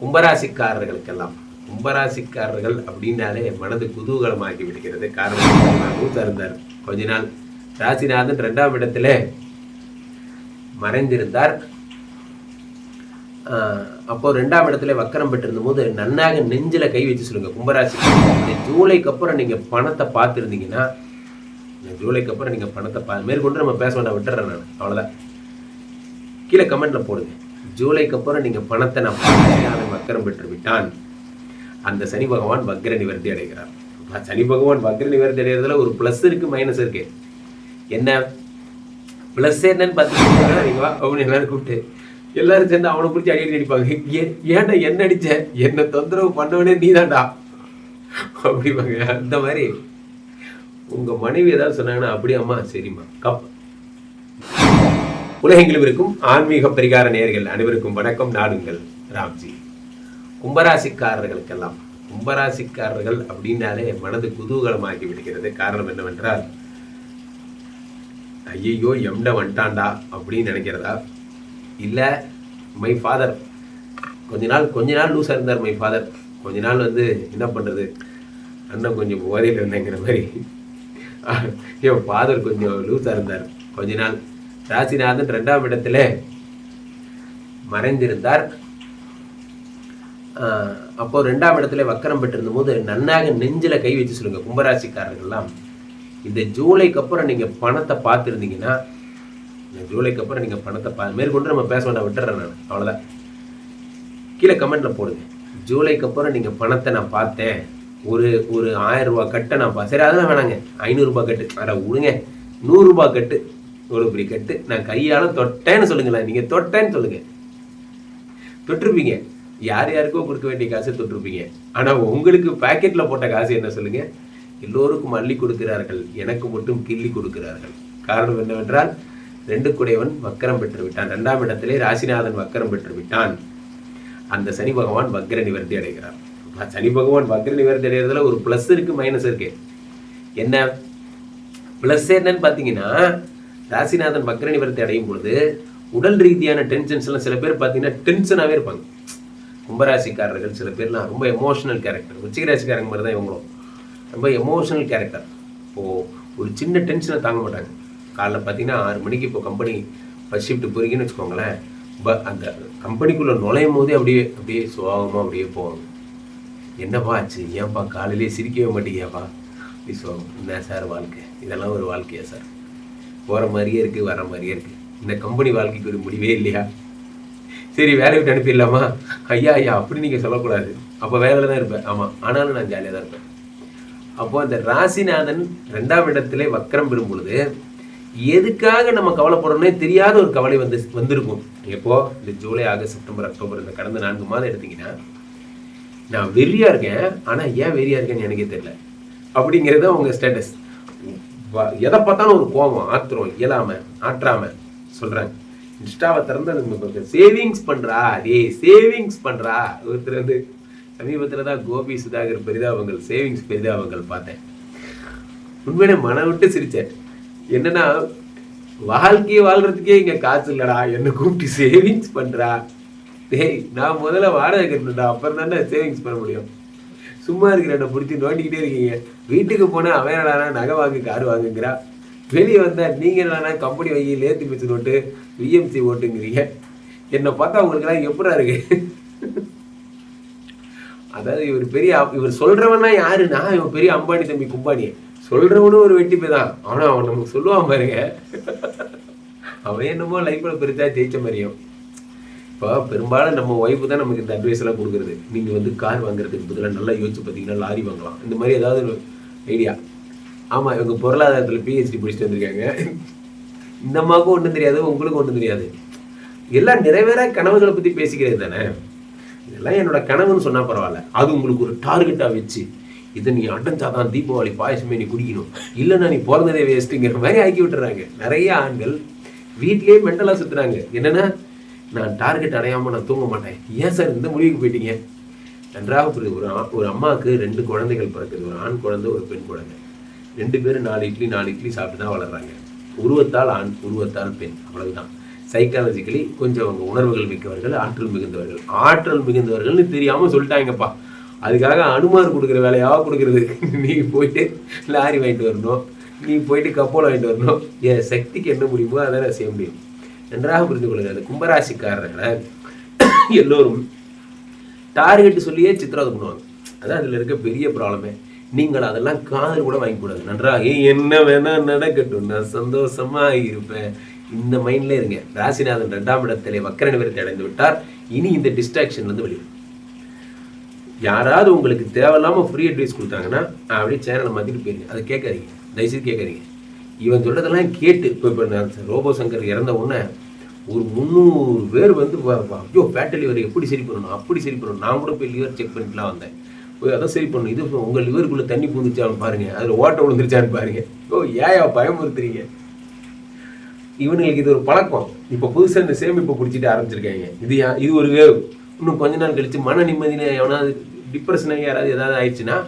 கும்பராசிக்காரர்களுக்கெல்லாம் கும்பராசிக்காரர்கள் அப்படின்னாலே மனது குதூகலமாகி விடுகிறது. காரணம் மூத்தா இருந்தார். கொஞ்ச நாள் ராசிநாதன் ரெண்டாம் இடத்துல மறைந்திருந்தார். அப்போ ரெண்டாம் இடத்துல வக்கரம் பெற்றிருந்த போது நன்னாக நெஞ்சில் கை வச்சு சொல்லுங்க கும்பராசி ஜூலைக்கு அப்புறம் நீங்கள் பணத்தை பார்த்துருந்தீங்கன்னா ஜூலைக்கு அப்புறம் நீங்கள் பணத்தை பா மேற்கொண்டு நம்ம பேச வேண்டாம் விட்டுறேன் நான். அவ்வளோதான் கீழே கமெண்ட்டில் போடுங்க. ஜூலைக்கு அப்புறம் நீங்க பணத்தை நான் அவன் வக்கரம் பெற்று விட்டான் அந்த சனி பகவான் வக்ர நிவர்த்தி அடைகிறார். சனி பகவான் வக்ர நிவர்த்தி அடைகிறதுல ஒரு ப்ளஸ் இருக்கு மைனஸ் இருக்கு. என்ன? ப்ளஸ் என்னன்னு பார்த்தீங்கன்னா நீங்கள் வா அப்படின்னு எல்லாரும் கூப்பிட்டு எல்லாரும் சேர்ந்து அவனை பிடிச்சி அடி அடி அடிப்பாங்க ஏன்டா என்ன அடிச்ச? என்ன தொந்தரவு பண்ணவனே நீதான்டா. அப்படிப்பாங்க அந்த மாதிரி உங்க மனைவி ஏதாவது சொன்னாங்கன்னா அப்படியே அம்மா சரிம்மா கப் உலகெங்கிலும் இருக்கும் ஆன்மீக பரிகார நேர்கள் அனைவருக்கும் வணக்கம் நாடுங்கள். ராம்ஜி. கும்பராசிக்காரர்களுக்கெல்லாம் கும்பராசிக்காரர்கள் அப்படின்னாலே மனது குதூகலமாகி விடுகிறது. காரணம் என்னவென்றால் ஐயையோ எம்ட வந்துட்டான்டா அப்படின்னு நினைக்கிறதா? இல்லை மை ஃபாதர் கொஞ்ச நாள் கொஞ்ச நாள் லூஸாக இருந்தார் மை ஃபாதர் கொஞ்ச நாள் வந்து என்ன பண்ணுறது அண்ணன் கொஞ்சம் போதையில் இருந்தேங்கிற மாதிரி. என் ஃபாதர் கொஞ்சம் லூஸாக இருந்தார். கொஞ்ச நாள் ராசிநாதன் ரெண்டாம் இடத்துல மறைந்திருந்தார். அப்போ ரெண்டாம் இடத்துல வக்கரம் பெற்றிருந்த போது நன்னாக நெஞ்சில கை வச்சு சொல்லுங்க கும்பராசிக்காரர்கள்லாம். இந்த ஜூலைக்கு அப்புறம் நீங்க பணத்தை பார்த்துருந்தீங்கன்னா இந்த ஜூலைக்கு அப்புறம் நீங்க பணத்தை பா மேற்கொண்டு நம்ம பேச வேண்டாம் விட்டுறேன் நான் அவ்வளோதான் கீழே கமெண்ட்ல போடுங்க ஜூலைக்கு அப்புறம் நீங்க பணத்தை நான் பார்த்தேன் ஒரு ஒரு ஆயிரம் ரூபாய் கட்டை நான் சரி அதெல்லாம் வேணாங்க ஐநூறுரூபா கட்டு அட விடுங்க நூறுரூபா கட்டு. இவ்வளோ பெரிய கட்டு. நான் கையால தொட்டேன்னு சொல்லுங்களேன். நீங்க தொட்டேன்னு சொல்லுங்க. தொட்டிருப்பீங்க. யார் யாருக்கோ கொடுக்க வேண்டிய காசை தொட்டிருப்பீங்க. ஆனா உங்களுக்கு பாக்கெட்ல போட்ட காசு என்ன சொல்லுங்க? எல்லோருக்கும் அள்ளி கொடுக்கிறார்கள். எனக்கு மட்டும் கிள்ளி கொடுக்கிறார்கள். காரணம் என்னவென்றால் ரெண்டு குடையவன் வக்கரம் பெற்று விட்டான். ரெண்டாம் இடத்திலே ராசிநாதன் வக்கரம் பெற்று விட்டான். அந்த சனி பகவான் வக்ர நிவர்த்தி அடைகிறார். சனி பகவான் வக்ர நிவர்த்தி அடைகிறதுல ஒரு ப்ளஸ் இருக்கு மைனஸ் இருக்கு. என்ன? ப்ளஸ் என்னன்னு பார்த்தீங்கன்னா ராசிநாதன் வக்ர நிவர்த்தி அடையும் பொழுது உடல் ரீதியான டென்ஷன்ஸ் எல்லாம் சில பேர் பார்த்தீங்கன்னா டென்ஷனாகவே இருப்பாங்க. கும்பராசிக்காரர்கள் சில பேர்லாம் ரொம்ப எமோஷனல் கேரக்டர் ருச்சிகராசிக்காரங்க மாதிரி தான் இவங்களும். ரொம்ப எமோஷனல் கேரக்டர் இப்போது ஒரு சின்ன டென்ஷனை தாங்க மாட்டாங்க. காலைல பார்த்தீங்கன்னா ஆறு மணிக்கு இப்போ கம்பெனி ஃபஸ்ட் ஷிஃப்ட் போறீங்கன்னு வச்சுக்கோங்களேன். ப அந்த கம்பெனிக்குள்ளே நுழையும் போதே அப்படியே அப்படியே சுவாகமாக அப்படியே போவாங்க. என்னப்பா ஆச்சு? ஏன்ப்பா காலையிலேயே சிரிக்கவே மாட்டீங்கப்பா? அப்படி சோகம் என்ன சார் வாழ்க்கை? இதெல்லாம் ஒரு வாழ்க்கையா சார்? போகிற மாதிரியே இருக்குது வர மாதிரியே இருக்குது இந்த கம்பெனி வாழ்க்கைக்கு ஒரு முடிவே இல்லையா? சரி வேலையை விட்டு அனுப்பிடலாமா? ஐயா ஐயா அப்படி நீங்கள் சொல்லக்கூடாது. அப்போ வேலையில் தான் இருப்பேன். ஆமாம் ஆனாலும் நான் ஜாலியாக தான் இருப்பேன். அப்போது அந்த ராசிநாதன் ரெண்டாம் இடத்துல வக்கரம் பெறும் பொழுது எதுக்காக நம்ம கவலைப்படுறோம்னே தெரியாத ஒரு கவலை வந்து வந்திருக்கும். எப்போ? இந்த ஜூலை ஆகஸ்ட் செப்டம்பர் அக்டோபர் இந்த கடந்த நான்கு மாதம் எடுத்தீங்கன்னா நான் வெறியாக இருக்கேன். ஆனால் ஏன் வெறியாக இருக்கேன்னு எனக்கே தெரியல. அப்படிங்கிறது தான் ஸ்டேட்டஸ் எதை பார்த்தாலும் ஒரு கோபம் ஆத்திரம் இயலாம ஆற்றாம சொல்றாங்க. இன்ஸ்டாவை திறந்து சேவிங்ஸ் பண்றா டேய் சேவிங்ஸ் பண்றா. ஒருத்தர் வந்து சமீபத்தில் தான் கோபி சுதாகர் பெரிதாவங்கள் சேவிங்ஸ் பெரிதாவங்கள் பார்த்தேன். உண்மையிலே மனம் விட்டு சிரித்தேன் என்னன்னா வாழ்க்கையை வாழ்றதுக்கே இங்கே காசு இல்லடா என்னை கூப்பிட்டு சேவிங்ஸ் பண்ணுறா டேய் நான் முதல்ல வாடகை கட்டணும்டா அப்புறம் தானே சேவிங்ஸ் பண்ண முடியும். சும்மா இருக்கிற என்னை பிடிச்சி நோண்டிக்கிட்டே இருக்கீங்க. வீட்டுக்கு போனா அவன் என்னடா நகை வாங்கு கார் வாங்குங்கிறா. வெளியே வந்தா நீங்க என்னடா கம்பெனி வாங்கி லேத்து மிச்சு நோட்டு விஎம்சி ஓட்டுங்கிறீங்க. என்னை பார்த்தா உங்களுக்குலாம் எப்படா இருக்கு? அதாவது இவர் பெரிய இவர் சொல்றவனா யாருன்னா இவன் பெரிய அம்பானி தம்பி கும்பானி. சொல்றவனும் ஒரு வெட்டி தான். ஆனா அவன் நமக்கு சொல்லுவான் பாருங்க. அவன் என்னமோ லைஃப்பில் பெருசா ஜெயிச்ச மாதிரியும். இப்போ பெரும்பாலும் நம்ம ஒய்ஃபு தான் நமக்கு இந்த அட்வைஸ் எல்லாம் கொடுக்குறது. நீங்கள் வந்து கார் வாங்குறதுக்கு பதிலாக நல்லா யோசிச்சு பார்த்தீங்கன்னா லாரி வாங்கலாம். இந்த மாதிரி ஏதாவது ஒரு ஐடியா ஆமாம் இவங்க பொருளாதாரத்தில் பிஹெச்டி படிச்சுட்டு வந்திருக்காங்க. இந்த அம்மாவுக்கும் ஒன்றும் தெரியாது உங்களுக்கும் ஒன்றும் தெரியாது. எல்லாம் நிறைவேற கனவுகளை பற்றி பேசிக்கிறது தானே? இதெல்லாம் என்னோட கனவுன்னு சொன்னால் பரவாயில்ல. அது உங்களுக்கு ஒரு டார்கெட்டாக வச்சு இதை நீ அடைஞ்சாதான் தீபாவளி பாயசமே நீ குடிக்கணும். இல்லைன்னா நீ பிறந்ததே வேஸ்ட்டுங்கிற மாதிரி ஆக்கி விட்டுறாங்க. நிறைய ஆண்கள் வீட்லேயே மெண்டலாக சுற்றுறாங்க என்னன்னா நான் டார்கெட் அடையாமல் நான் தூங்க மாட்டேன். ஏன் சார் இந்த முடிவுக்கு போயிட்டீங்க? நன்றாக புரியுது. ஒரு ஒரு அம்மாவுக்கு ரெண்டு குழந்தைகள் பிறக்குது. ஒரு ஆண் குழந்தை ஒரு பெண் குழந்தை. ரெண்டு பேரும் நாலு இட்லி நாலு இட்லி சாப்பிட்டு தான் வளர்றாங்க. உருவத்தால் ஆண் உருவத்தால் பெண். அவ்வளவுதான். சைக்காலஜிக்கலி கொஞ்சம் அவங்க உணர்வுகள் மிக்கவர்கள் ஆற்றல் மிகுந்தவர்கள். ஆற்றல் மிகுந்தவர்கள்னு தெரியாமல் சொல்லிட்டாங்கப்பா. அதுக்காக அனுமார் கொடுக்குற வேலையாக கொடுக்குறது? நீ போயிட்டு லாரி வாங்கிட்டு வரணும். நீ போயிட்டு கப்போல் வாங்கிட்டு வரணும். என் சக்திக்கு என்ன முடியுமோ அதை நான் செய்ய முடியும். நன்றாக புரிந்து கொள்ளுங்கள். அந்த கும்பராசிக்காரர்களை எல்லோரும் டார்கெட் சொல்லியே சித்திரவதை பண்ணுவாங்க. அதான் அதில் இருக்க பெரிய ப்ராப்ளமே நீங்கள் அதெல்லாம் காதல் கூட வாங்கிக்கூடாது நன்றாக என்ன வேணா நடக்கட்டும். நான் சந்தோஷமா இருப்பேன். இந்த மைண்ட்ல இருங்க. ராசிநாதன் ரெண்டாம் இடத்திலே வக்கர நிவர்த்தி அடைந்து விட்டார். இனி இந்த டிஸ்ட்ராக்ஷன்லேருந்து வந்து வெளியும் யாராவது உங்களுக்கு தேவையில்லாம ஃப்ரீ அட்வைஸ் கொடுத்தாங்கன்னா அப்படியே சேனலை மாற்றிட்டு போயிருங்க. அதை கேட்காதீங்க. தயவுசெய்து கேட்காதீங்க. இவன் சொல்கிறதெல்லாம் கேட்டு இப்போ இப்போ நான் ரோபோ சங்கர் இறந்த உடனே ஒரு முந்நூறு பேர் வந்து ஐயோ ஃபேட் லிவர் எப்படி சரி பண்ணணும் அப்படி சரி பண்ணணும். நான் கூட போய் லிவர் செக் பண்ணிட்டுலாம் வந்தேன். போய் அதான் சரி பண்ணணும். இது உங்கள் லிவருக்குள்ளே தண்ணி பூந்துச்சான்னு பாருங்கள் அதில் ஓட்டை விழுந்துருச்சான்னு பாருங்க. ஓ ஏயா பயமுறுத்துறீங்க. இவனுங்களுக்கு இது ஒரு பழக்கம். இப்போ புதுசாக இந்த சேமிப்பை பிடிச்சிட்டு ஆரம்பிச்சிருக்காங்க. இது இது ஒரு வேவ். இன்னும் கொஞ்ச நாள் கழித்து மன நிம்மதியில எவனாவது டிப்ரெஷனாக யாராவது ஏதாவது ஆயிடுச்சுன்னா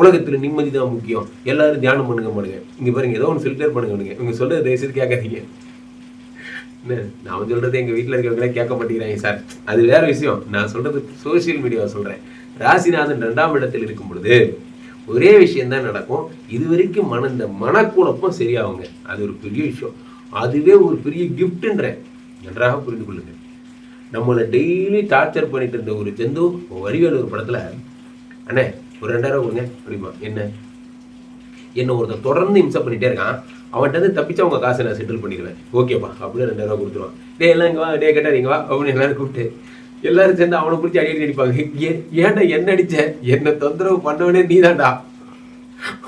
உலகத்தில் நிம்மதி தான் முக்கியம். எல்லாரும் தியானம் பண்ணுங்க பண்ணுங்க இங்கே பாருங்க ஏதோ ஒன்று ஃபில்டர் பண்ணுங்க இவங்க சொல்றது தயவுசெய்து கேட்காதீங்க. என்ன? நான் சொல்றது எங்கள் வீட்டில் இருக்கிறவங்களே கேட்க மாட்டேங்கிறாங்க சார். அது வேற விஷயம். நான் சொல்றது சோஷியல் மீடியாவை சொல்றேன். ராசிநாதன் ரெண்டாம் இடத்தில் இருக்கும் பொழுது ஒரே விஷயம் தான் நடக்கும். இது வரைக்கும் மன இந்த மனக்குழப்பம் சரியாகுங்க. அது ஒரு பெரிய விஷயம். அதுவே ஒரு பெரிய கிஃப்ட்ன்றேன் நன்றாக புரிந்து கொள்ளுங்க நம்மளை டெய்லி டார்ச்சர் பண்ணிட்டு இருந்த ஒரு ஜந்து வடிவேலு ஒரு படத்தில் அண்ணே ஒரு ரெண்டாயிரம் கொடுங்க அப்படிமா என்ன? என்ன ஒருத்தன் தொடர்ந்து இம்சை பண்ணிட்டே இருக்கான் அவன்கிட்ட இருந்து தப்பிச்சு அவங்க காசை நான் செட்டில் பண்ணிடுவேன். ஓகேப்பா அப்படியே ரெண்டாயிரம் கொடுத்துருவான். டே எல்லாம் இங்கே வா டே கேட்டா நீங்க வா அப்படின்னு எல்லாரும் கூப்பிட்டு எல்லாரும் சேர்ந்து அவனை பிடிச்சி அடி அடி அடிப்பாங்க ஏன்டா என்ன அடிச்ச? என்ன தொந்தரவு பண்ணவனே நீதான்டா.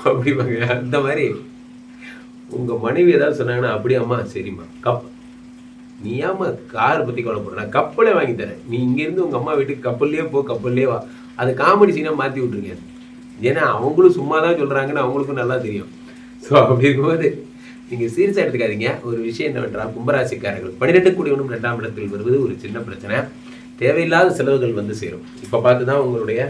அப்படிப்பாங்க அந்த மாதிரி உங்க மனைவி ஏதாவது சொன்னாங்கன்னா அப்படியே அம்மா சரிம்மா கப் நீ ஏம்மா கார் பத்தி கவலைப்படுற நான் கப்பலே வாங்கி தரேன். நீ இங்க இருந்து உங்க அம்மா வீட்டுக்கு கப்பல்லையே போ கப்பல்லையே வா. அது காமெடி சீனாக மாற்றி விட்டுருங்க. ஏன்னா அவங்களும் சும்மா தான் சொல்கிறாங்கன்னு அவங்களுக்கும் நல்லா தெரியும். ஸோ அப்படி இருக்கும்போது நீங்கள் சீரியஸாக எடுத்துக்காதீங்க. ஒரு விஷயம் என்னவென்றால் கும்பராசிக்காரர்கள் பன்னிரெண்டு குடிவனும் ரெண்டாம் இடத்தில் வருவது ஒரு சின்ன பிரச்சனை. தேவையில்லாத செலவுகள் வந்து சேரும். இப்போ பார்த்து தான் உங்களுடைய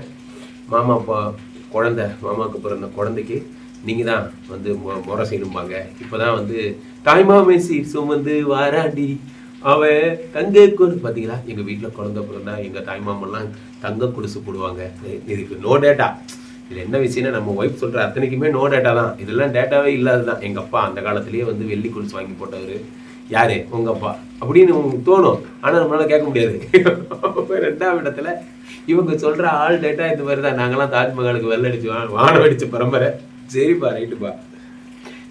மாமா அப்பா குழந்த மாமாவுக்கு பிறந்த குழந்தைக்கு நீங்கள் தான் வந்து மொ- முறை செய்யணும்பாங்க. இப்போ தான் வந்து தாய்மாமே சீர் சுமந்து வாராண்டி. அவன் தங்க பார்த்தீங்களா எங்கள் வீட்டில் குழந்த பிறந்தா எங்கள் தாய்மாமெல்லாம் தங்க குடிசு போடுவாங்க இதுக்கு நோ டேட்டா இதில் என்ன விஷயம்னா நம்ம ஒய்ஃப் சொல்கிற அத்தனைக்குமே நோ டேட்டா தான். இதெல்லாம் டேட்டாவே இல்லாது தான் எங்கள் அப்பா அந்த காலத்துலேயே வந்து வெள்ளி குடிசு வாங்கி போட்டவர். யார்? உங்கள் அப்பா. அப்படின்னு உங்களுக்கு தோணும். ஆனால் நம்மளால கேட்க முடியாது. ரெண்டாம் இடத்துல இவங்க சொல்கிற ஆள் டேட்டா இந்த மாதிரி தான். நாங்களாம் தாஜ்மஹாலுக்கு வெள்ளை அடிச்சு வா- வானம் அடிச்ச பரம்பரை. சரிப்பா ரைட்டுப்பா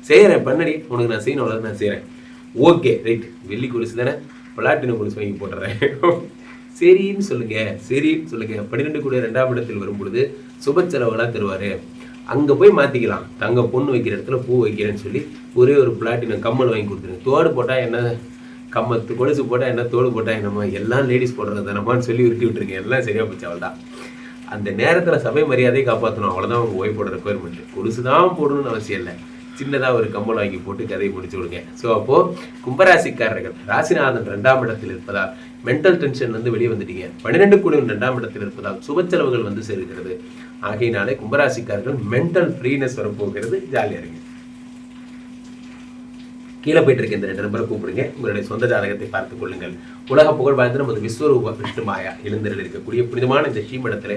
செய்கிறேன் பண்ணடி. உனக்கு நான் செய்யணும் அவ்வளவுதான் நான் செய்கிறேன் ஓகே ரைட் வெள்ளி கொலுசு தானே? பிளாட்டினம் கொலுசு வாங்கி போட்டுறேன். சரின்னு சொல்லுங்க சரின்னு சொல்லுங்க. பன்னிரெண்டு கூட ரெண்டாம் இடத்தில் வரும் பொழுது சுப செலவுகளாக தருவார். அங்கே போய் மாற்றிக்கலாம் தங்க பொண்ணு வைக்கிற இடத்துல பூ வைக்கிறேன்னு சொல்லி ஒரே ஒரு பிளாட்டினம் கம்மல் வாங்கி கொடுத்துருங்க. தோடு போட்டால் என்ன? கம்மத்து கொலுசு போட்டால் என்ன? தோடு போட்டால் என்னம்மா எல்லாம் லேடிஸ் போடுறது தானம்மான்னு சொல்லி விட்டு விட்டுருக்கேன். எல்லாம் சரியாக போச்சு அவள்தான் அந்த நேரத்தில் சபை மரியாதையை காப்பாற்றணும் அவ்வளோதான் அவங்க ஓய்வு போடுற ரெக்குவயர்மெண்ட் கொலுசு தான் போடணும்னு அவசியம் இல்லை. சின்னதாக ஒரு கம்பல் வாங்கி போட்டு கதையை முடிச்சு விடுங்க. ஸோ அப்போது கும்பராசிக்காரர்கள் ராசிநாதன் ரெண்டாம் இடத்தில் இருப்பதால் மென்டல் டென்ஷன் வந்து வெளியே வந்துட்டீங்க. பன்னிரெண்டு கூடிய ரெண்டாம் இடத்தில் இருப்பதால் சுப செலவுகள் வந்து சேர்கிறது. ஆகையினாலே கும்பராசிக்காரர்கள் மென்டல் ஃப்ரீனஸ் வரப்போகிறது. ஜாலியா இருங்க. கீழே போயிட்டு இருக்க இந்த ரெண்டு நம்பரை கூப்பிடுங்க. உங்களுடைய சொந்த ஜாதகத்தை பார்த்துக் கொள்ளுங்கள். உலக புகழ் வாய்ந்த நமது விஸ்வரூப விஷ்ணுமாயா எழுந்தரில் இருக்கக்கூடிய புனிதமான இந்த ஸ்ரீமடத்தில்